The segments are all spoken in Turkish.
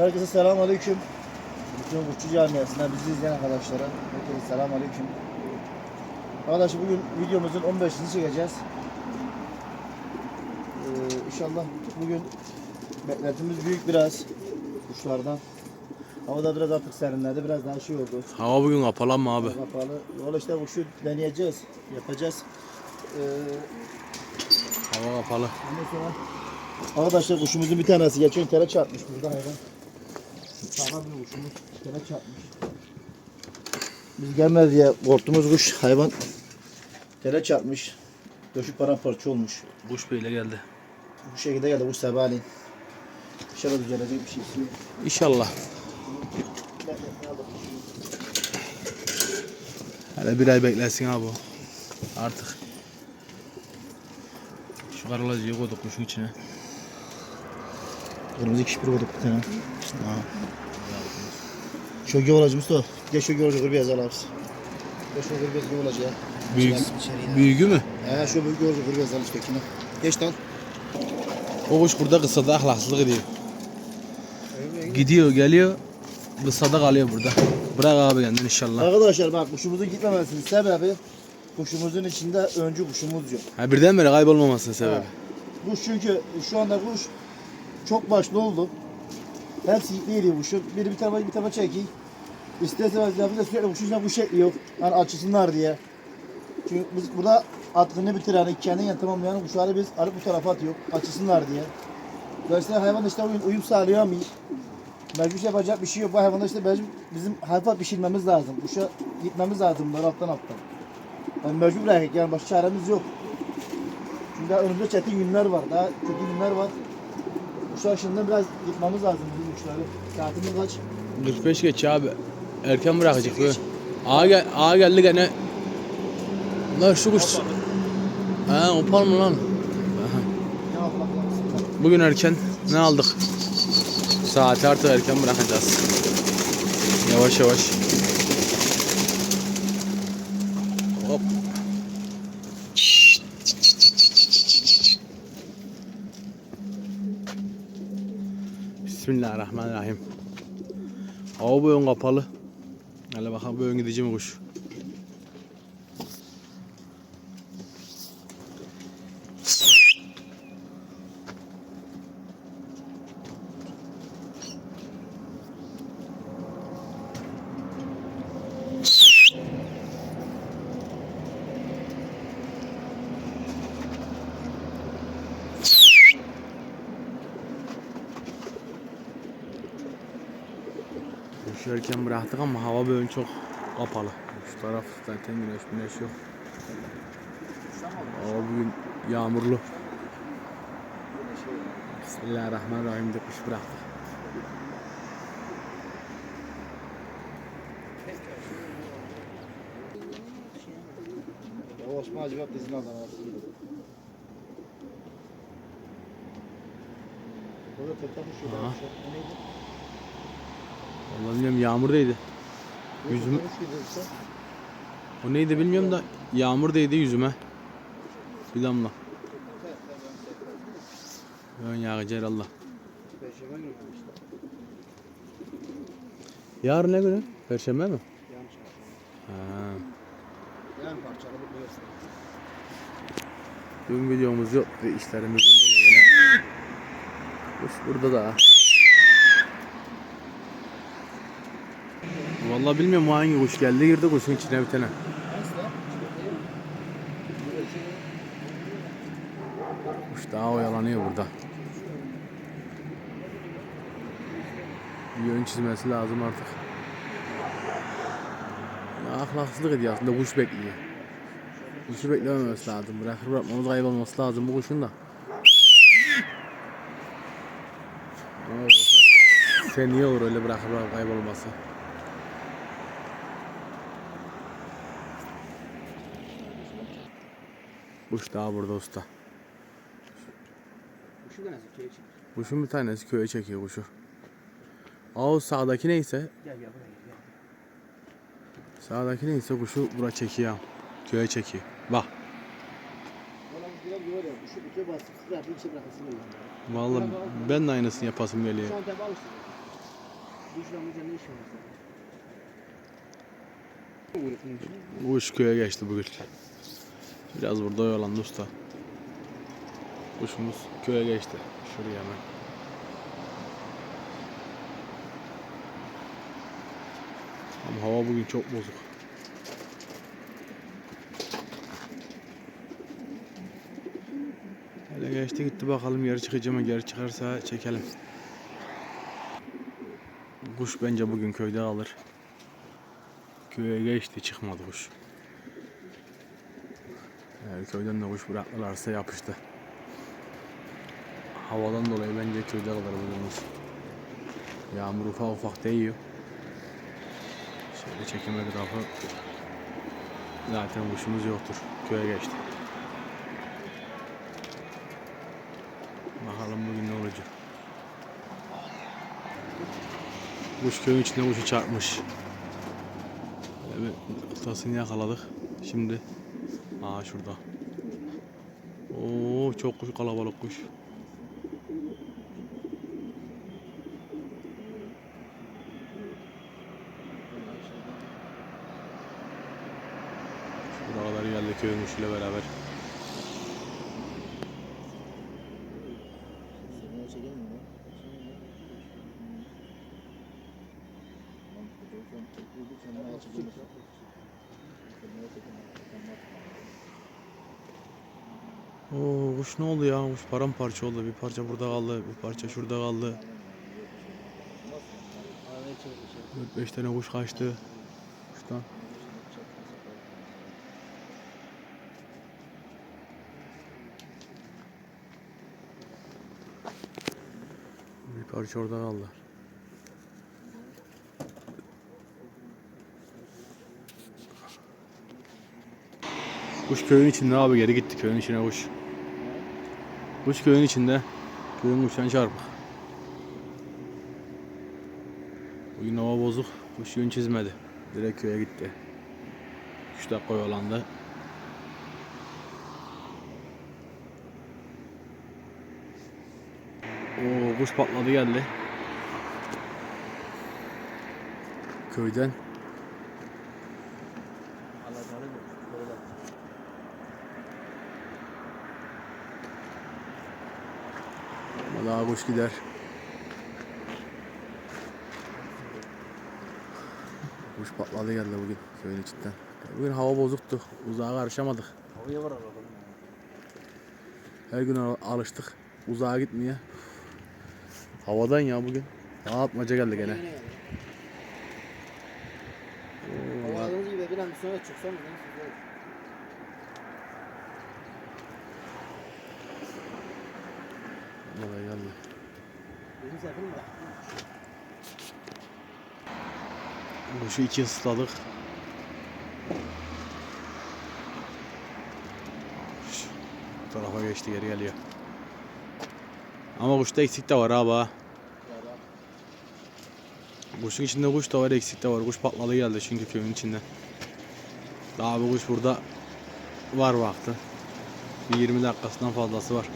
Herkese selamun aleyküm. Bütün Kuşçu Camiası'ndan bizi izleyen arkadaşlara herkese selamun aleyküm. Arkadaşlar bugün videomuzun 15'ini çekeceğiz. Ee, inşallah bugün beklentimiz büyük biraz kuşlardan. Havada biraz artık serinledi, biraz daha şey oldu. Hava bugün kapalı ama abi. Kapalı. Valla işte kuşu deneyeceğiz, yapacağız. Ee, Hava kapalı. Ondan sonra arkadaşlar kuşumuzun bir tanesi geçen kere çarpmış burada hayvan. Kere çarpmış. Biz gelmez diye korktuğumuz kuş hayvan kere çarpmış. Döşük paramparça olmuş. Kuş beyle geldi. Bu şekilde geldi kuş sabahleyin. İnşallah düzelecek bir şey. İnşallah. Hele bir ay beklesin abi. o. Artık. Şu karalacıyı koyduk kuşun içine. Kırmızı kişi bir koyduk bir tane. İşte ha. Şöyle olacak Mustafa. Gel şöyle olacak bir yazalım abi. Gel şöyle bir yazalım olacak ya. Büyük, büyüğü mü? He şu büyük olacak bir yazalım üsttekine. Geç lan. O kuş burada kısada ahlaksızlık ediyor. Gidiyor geliyor. Kısada kalıyor burada. Bırak abi kendini inşallah. Arkadaşlar bak kuşumuzun gitmemesinin sebebi kuşumuzun içinde öncü kuşumuz yok. Ha birdenbire kaybolmamasının sebebi. Ha. Kuş çünkü şu anda kuş çok başlı oldu. Hepsi değil kuşu. Biri bir tarafa bir tarafa çekiyor. İsterse biz de sürekli kuşun içine kuş ekliyor. Hani açısınlar diye. Çünkü biz burada atkını bitiren, yani tamamlayan kuşları biz alıp bu tarafa atıyor. Açısınlar diye. Dolayısıyla hayvan işte uyum, uyum sağlayamıyor. Mecbur şey yapacak bir şey yok. Bu hayvanda işte mecbur bizim hayvan pişirmemiz lazım. Kuşa gitmemiz lazım bunlar alttan alttan. Yani mecbur bırakık yani başka çaremiz yok. Çünkü daha önümüzde çetin günler var. Daha kötü günler var. Kuşlar şimdi biraz gitmemiz lazım bizim kuşları. Saatimiz kaç? 45 geç abi. Erken bırakacak böyle. Ağa, gel, ağa geldi gene. Lan şu kuş. Ha opal mı lan? Bugün erken ne aldık? Saati artık erken bırakacağız. Yavaş yavaş. Hop. Bismillahirrahmanirrahim. Hava bu kapalı. Hele bakalım bu ön gidici mi kuş? Kuşu erken bıraktık ama hava böyle çok kapalı. Şu taraf zaten güneş güneş yok. Hava bugün yağmurlu. Bismillahirrahmanirrahim de kuş bıraktık. O Osman Hacı bak dizini aldı. Burada tek tek kuş yok. Aha. O neydi? Vallahi bilmiyorum yağmur değdi. Yok, Yüzüm- kuş gibi yoksa. O neydi bilmiyorum da yağmur değdi yüzüme. Bir damla. Ön yağıcı herhalde. Yarın ne günü? Perşembe mi? Ha. Dün videomuz yok ve işlerimizden dolayı yine. Burada da. Vallahi bilmiyorum hangi kuş geldi girdi kuşun içine bir tane. Kuş daha oyalanıyor burada. Bir Yön çizmesi lazım artık. Ya ahlaksızlık ediyor aslında kuş bekliyor. Kuşu beklememesi lazım. Bırakır bırakmamız kaybolması lazım bu kuşun da. Sen niye öyle bırakır bırakır kaybolması? Kuş daha burada usta. Kuşu da nasıl köye çık. Kuşun bir tanesi köye çekiyor kuşu. Aa sağdaki neyse, Gel gel buraya gel. sağdaki neyse kuşu bura çekiyor. Köye çekiyor. Bak. Bir. Vallahi ben de aynısını yapasım geliyor. Şu an tabi alıştım. Bu şuramızda ne işi var senin? Kuş köye geçti bugün. Biraz burada oyalandı usta. Kuşumuz köye geçti. Şuraya hemen. Ama hava bugün çok bozuk. Hele geçti gitti bakalım geri çıkacağım mı geri çıkarsa çekelim. Kuş bence bugün köyde kalır. Köye geçti çıkmadı kuş. Eğer köyden de kuş bıraktılarsa yapıştı. Havadan dolayı bence köyde kalır bugün kuş. Yağmur ufak ufak değiyor. Şöyle çekim etrafı. Zaten kuşumuz yoktur. Köye geçti. Bakalım bugün ne olacak. Kuş köyün içinde kuşu çarpmış. Evet, tasını yakaladık. Şimdi Aa şurada. Çok kuş kalabalık kuş. Kadar geldi köyün kuşuyla beraber. Seni çekelim Oo kuş ne oldu ya? Kuş paramparça oldu. Bir parça burada kaldı, bir parça şurada kaldı. Arabaya çevirmiş. 4-5 tane kuş kaçtı. Kuştan. Bir parça orada kaldı. Kuş köyün içinde abi geri gitti köyün içine kuş. Kuş köyün içinde. Köyün kuştan çarpık. Bugün hava bozuk. Kuş yön çizmedi. Direkt köye gitti. 3 dakika oyalandı. Oo kuş patladı geldi. Köyden. Alacalı mı? Böyle. Daha kuş gider. Kuş patladı geldi bugün köyün içinden. Bugün hava bozuktu. Uzağa karışamadık. Havaya var arabanın. Her gün al- alıştık. Uzağa gitmeye. Havadan ya bugün. Hava atmaca geldi gene. Hava aldığımız gibi bir an sonra çıksam mı? Neyse, zor. Vallahi bak. Kuşu iki ısladık. Şu tarafa geçti geri geliyor. Ama kuşta eksik de var abi. Kuşun içinde kuş da var eksik de var. Kuş patladı geldi çünkü köyün içinde. Daha bu kuş burada var vakti. Bir 20 dakikasından fazlası var.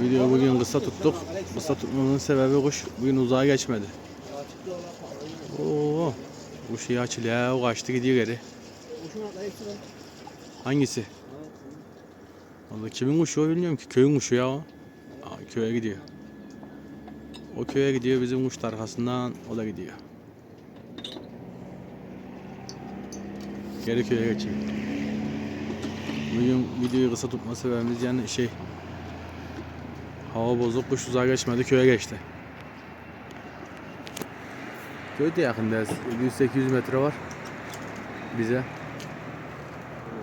Video bugün kısa tuttuk. Kısa tutmamızın sebebi kuş bugün uzağa geçmedi. Oo. Kuş iyi açılıyor kaçtı gidiyor geri. Hangisi? Vallahi kimin kuşu o bilmiyorum ki. Köyün kuşu ya o. Aa, köye gidiyor. O köye gidiyor bizim kuş da arkasından o da gidiyor. Geri köye geçiyor. Bugün videoyu kısa tutma sebebimiz yani şey Hava bozuk kuş uzağa geçmedi köye geçti. Köy de yakında 700-800 metre var bize.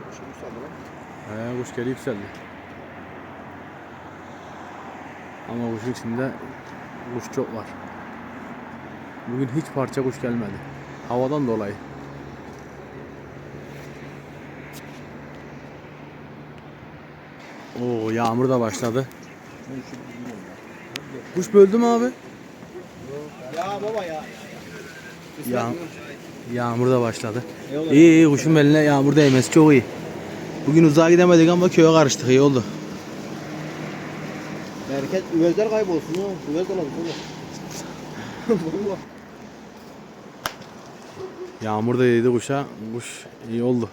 Kuşu yükseldi lan. He kuş geri yükseldi. Ama kuşun içinde kuş çok var. Bugün hiç parça kuş gelmedi. Havadan dolayı. Oo yağmur da başladı. Kuş böldü mü abi? Ya baba ya. Ya yağmur da başladı. İyi iyi kuşun beline yağmur değmesi çok iyi. Bugün uzağa gidemedik ama köye karıştık iyi oldu. Bereket üvezler kaybolsun ya. Üvez alalım oğlum. Valla. Yağmur da yedi kuşa. Kuş iyi oldu.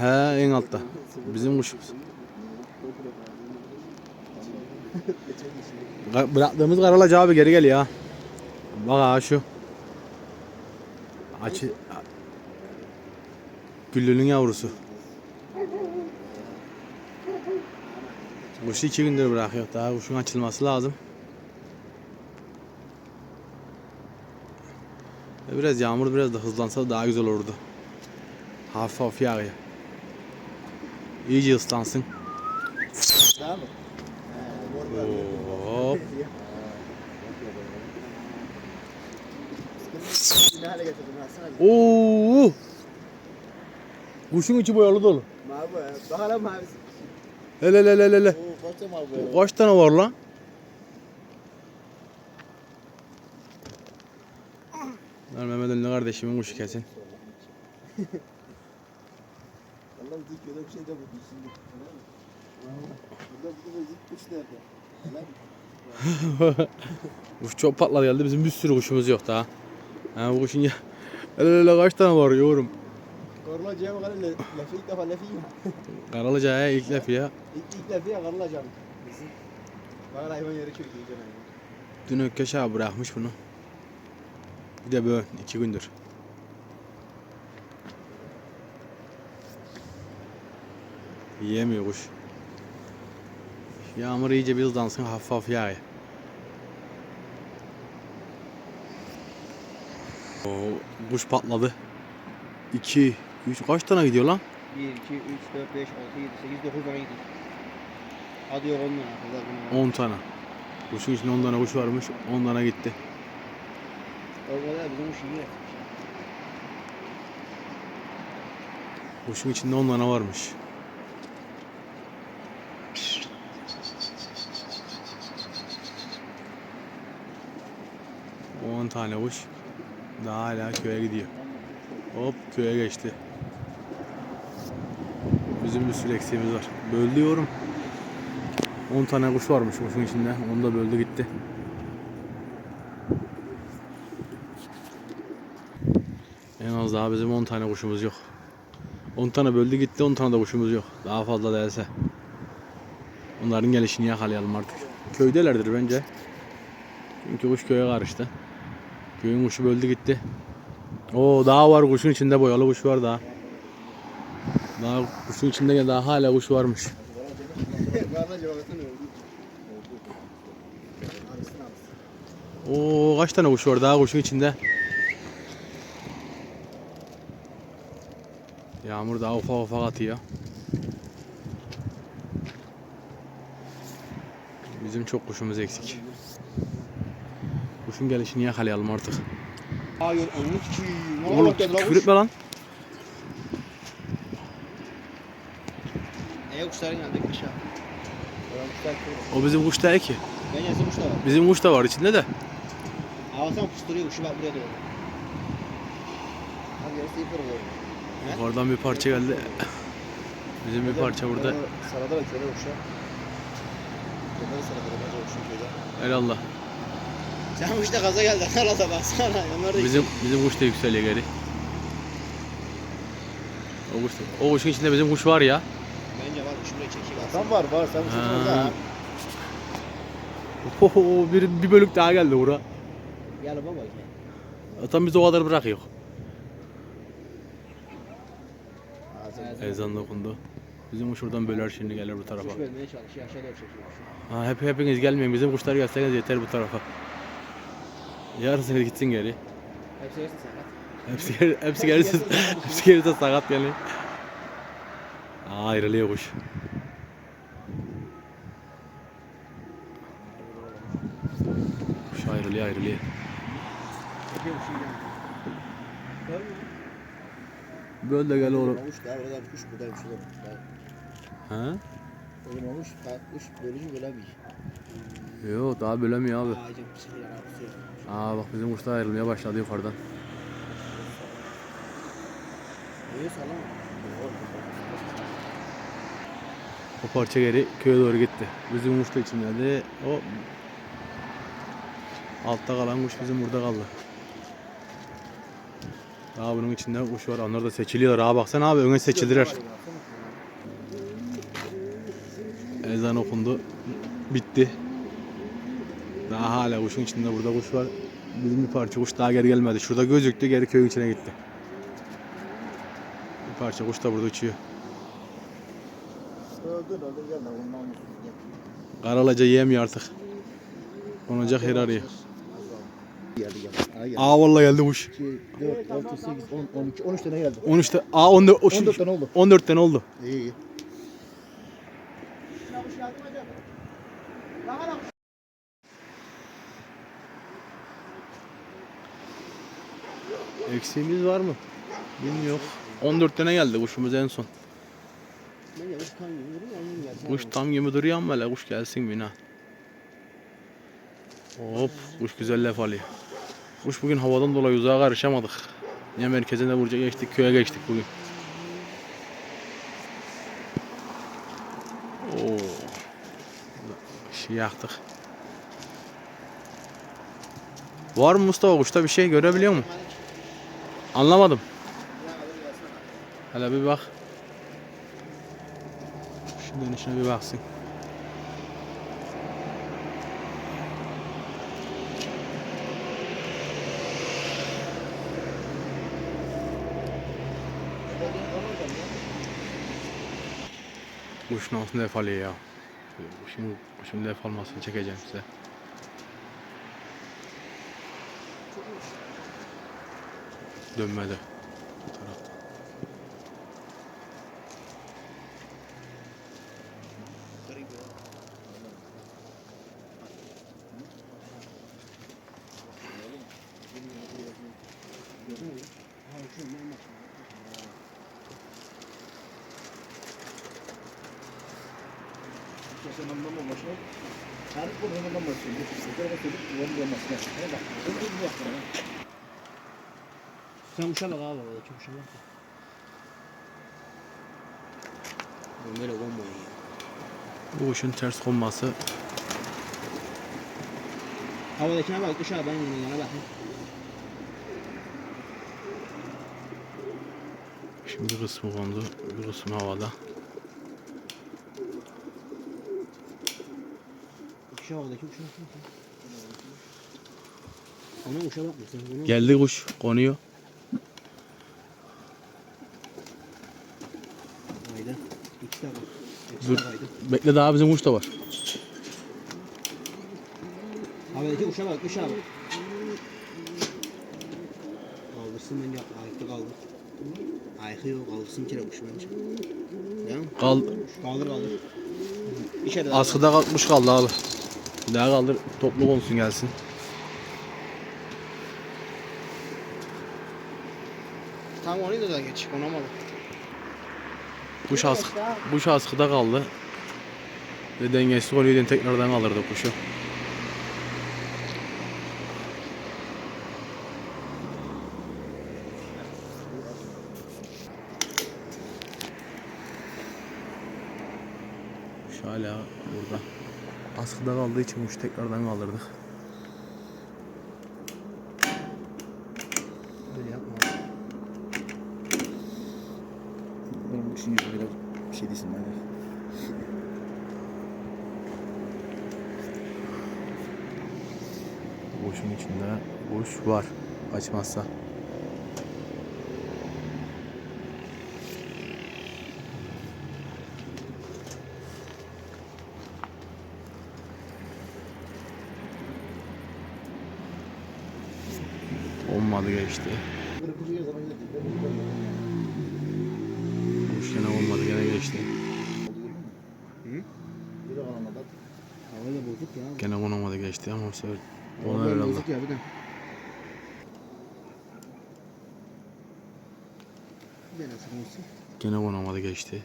He en altta. Bizim kuşumuz. Bıraktığımız karalac abi geri gel ya. Bak ha şu. Açı. Güllünün yavrusu. Kuşu iki gündür bırakıyor. Daha kuşun açılması lazım. Ve Biraz yağmur biraz da hızlansa daha güzel olurdu. Hafif hafif yağıyor. İyice ıslansın. Tamam mı? Hop. Oo. Kuşun içi boyalı dolu. Mavi ya. Bakalım mavisi. Hele hele hele hele. Kaç tane var lan? Lan Mehmet Ali kardeşimin kuşu kesin. Allah dik yola bir şey de bu kuş çok patladı geldi. Bizim bir sürü kuşumuz yok daha. Ha bu kuşun ya. Hele hele kaç tane var yorum. Karılacağım le- Lefi ilk defa lefi yiyeyim. Karalıca'ya ilk laf ya. İlk, ilk lefi ya karılacağım. Bizim. Bakın hayvan yeri çok iyi canım. Dün Ökkeş abi bırakmış bunu. Bir de böyle iki gündür. Yiyemiyor kuş. Yağmur iyice bir hızlansın hafif hafif yağıyor. O kuş patladı. 2 3 kaç tane gidiyor lan? 1, 2, 3, 4, 5, 6, 7, 8, 9 tane gidiyor. Hadi yok 10 tane. Kızlar 10 tane. Kuşun içinde 10 tane kuş varmış. 10 tane gitti. O kadar bizim uç iyi. Kuşun içinde 10 tane varmış. On tane kuş daha hala köye gidiyor. Hop köye geçti. Bizim bir sürü eksiğimiz var. Böldü yorum. 10 tane kuş varmış kuşun içinde. Onu da böldü gitti. En az daha bizim 10 tane kuşumuz yok. 10 tane böldü gitti 10 tane de kuşumuz yok. Daha fazla değilse. Onların gelişini yakalayalım artık. Köydelerdir bence. Çünkü kuş köye karıştı. Köyün kuşu böldü gitti. Oo daha var kuşun içinde boyalı kuş var daha. Daha kuşun içinde daha hala kuş varmış. Oo kaç tane kuş var daha kuşun içinde. Yağmur daha ufak ufak atıyor. Bizim çok kuşumuz eksik. Kuşun gelişini yakalayalım artık. Hayır onun ki. Oğlum küfür kuş? etme lan. Ey kuşların geldi kırıyor. O bizim kuş değil ki. Ben yazdım kuşlar var. Bizim kuş da var içinde de. Havasam kuşturuyor kuşu bak buraya doğru. Hadi yarısı kırılıyor. Ne? Oradan bir parça geldi. Bizim bir parça burada. Sarada şöyle kuşa. Kırmızı sarada bak kuşun köyde. Elallah. Sen kuşta gaza geldin herhalde baksana. Onlar da Bizim bizim kuş da yükseliyor geri. O kuş da- o kuşun içinde bizim kuş var ya. Bence var şuraya çekeyim. Tam var var sen kuşun Ha. Oho, bir, bir bölük daha geldi bura. Gel baba gel. Zaten biz o kadar bırakıyor. Ezan okundu. Bizim kuş oradan böler şimdi gelir bu tarafa. Kuş bölmeye çalışıyor. Aşağıya doğru çekiyor. Ha, hep hepiniz gelmeyin. Bizim kuşlar gelseniz yeter bu tarafa. Yarısını gitsin geri. Hepsi sen bak. Hepsi geri, hepsi gelirse hepsi gelirse sakat yani. Aa, ayrılıyor kuş. Kuş ayrılıyor ayrılıyor. Şey Böyle de gel oğlum. Olmuş daha orada kuş buradaymış oğlum. Daha Ha? Oğlum olmuş kuş bölücü bölemiş. Yok daha bölemiyor abi. Ağacın Aa bak bizim kuşlar ayrılmaya başladı yukarıdan. Niye sallama? parça geri köye doğru gitti. Bizim kuş da içindeydi. O altta kalan kuş bizim burada kaldı. Daha bunun içinde kuş var. Onlar da seçiliyorlar. Abi baksana abi öne seçildiler. Ezan okundu. Bitti. Daha hala kuşun içinde burada kuş var. Bizim bir parça kuş daha geri gelmedi. Şurada gözüktü geri köyün içine gitti. Bir parça kuş da burada uçuyor. Karalaca yiyemiyor artık. Konacak yer arıyor. Aa vallahi geldi kuş. 2, 4, 6, 8, 10, 12, 13 tane geldi. 13 te Aa 14 o şu- 14 tane oldu. 14 tane oldu. İyi iyi. Eksiğimiz var mı? Bilmiyorum. 14 tane geldi kuşumuz en son. Kuş tam gibi duruyor ama hele kuş gelsin bina. Hop kuş güzel laf alıyor. Kuş bugün havadan dolayı uzağa karışamadık. Ya merkezine vuracak geçtik köye geçtik bugün. Oo. Şey yaktık. Var mı Mustafa kuşta bir şey görebiliyor mu? Anlamadım. Hele bir bak. Şu dönüşüne bir baksın. Kuş nasıl lef alıyor ya. Kuşun, kuşun lef almasını çekeceğim size. Dönmedi. Bu taraftan. Sen anlamam başına. Her konu hemen başlıyor. Bir yuvanın yanmasına. Ne bak. Ha? Sen kuşa bak abi orada kuşa bak. Oğlum Böyle konmayın ya. Bu kuşun ters konması Havadakine bak kuşa ben bunun yana bak. şimdi bir kısmı kondu, bir kısmı havada. Kuşa havadaki bak. Ona sen bunu. Geldi kuş, konuyor. Haydi. İki de bak. İki Dur. de haydi. Bekle daha bizim kuş da var. Havadaki kuşa bak kuşa bak. Kaldırsın bence ayakta kaldır. Ayakı yok kaldırsın kere kuş bence. Değil mi? Kal, Kaldır kaldır. İçeride askıda kalkmış kaldı abi. Daha kaldır, toplu konsun gelsin. Tam onu da geç konamadı. Kuş, ask, kuş askıda kaldı. Ve dengesiz oluyor tekrardan alırdı kuşu. Kuş hala burada. Askıda kaldığı için kuş tekrardan kaldırdık. Böyle yapma. Benim bu işin yüzü biraz bir şey değilsin bana. Kuşun içinde kuş var. Açmazsa. Olmadı geçti. Kuş yine olmadı gene geçti. Gene konamadı geçti ama bu sefer ona herhalde. bozuk ya bir de. Bir de nasıl olsun? Gene konamadı geçti.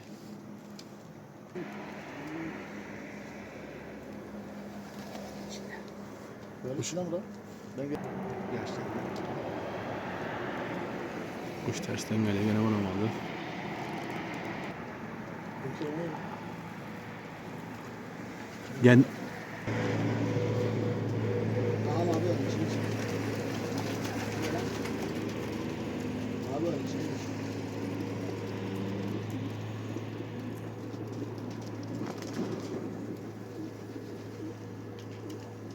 Böyle bir şey lan da. Ben Yaşlı. Kuş tersten geliyor gene olmuyor. Gen Tamam abi öyle içine çık. Abi öyle içine çık.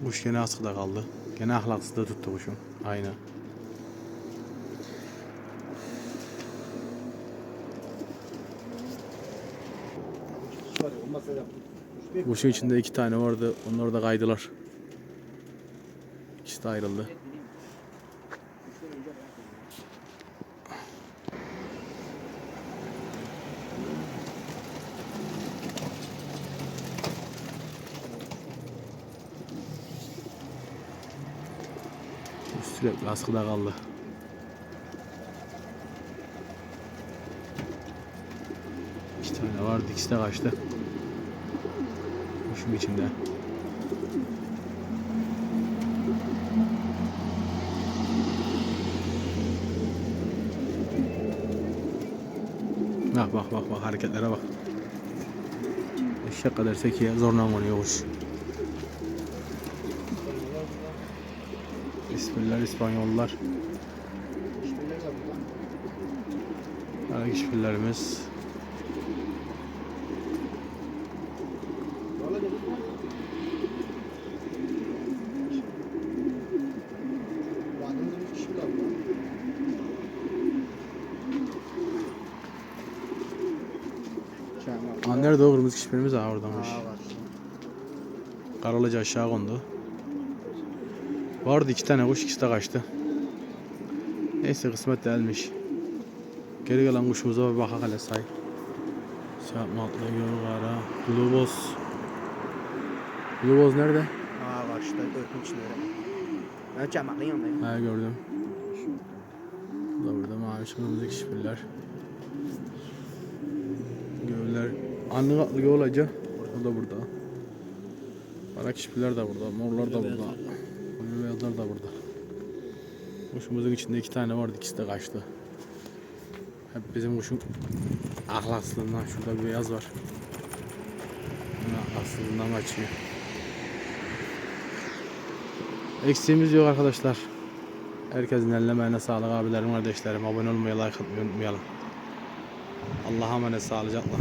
Kuş gene askıda kaldı. Gene ahlaksız da tuttu kuşum. Aynen. Kuşun içinde iki tane vardı. Onlar da kaydılar. İkisi de ayrıldı. Sürekli askıda kaldı. İki tane vardı. ikisi de kaçtı. Kuşun içinde. Bak bak bak bak hareketlere bak. Eşek kadar sekiye zorla konuyor kuş. Bismillah İspanyollar. Hiçbirine kaldı lan. Ayak işbirlerimiz. Valla dedim ya. Vadimizde bir kişi bile var. Kemal. Aa, nerede o kırmızı kişilerimiz? Aa var. Karalıca aşağı kondu. Vardı iki tane kuş ikisi de kaçtı. Neyse kısmet değilmiş. Geri kalan kuşumuza bir baka hele say. Çarpmaklı yorgara. Globos. Globos nerede? Aa işte örtün içinde öyle. Ben çamaklı yanındayım. Ha gördüm. Bu da burada mavi kırmızı kişiler. Gövler. Anlık atlı göğlece. O da burada. Kara kişiler de burada. Morlar da burada. Beyazlar da burada. Kuşumuzun içinde iki tane vardı. ikisi de kaçtı. Hep bizim kuşun ahlaksızlığından. Şurada bir beyaz var. Ahlaksızlığından kaçıyor. Eksiğimiz yok arkadaşlar. Herkesin eline emeğine sağlık abilerim kardeşlerim. Abone olmayı, like atmayı unutmayalım. Allah'a emanet sağlıcakla.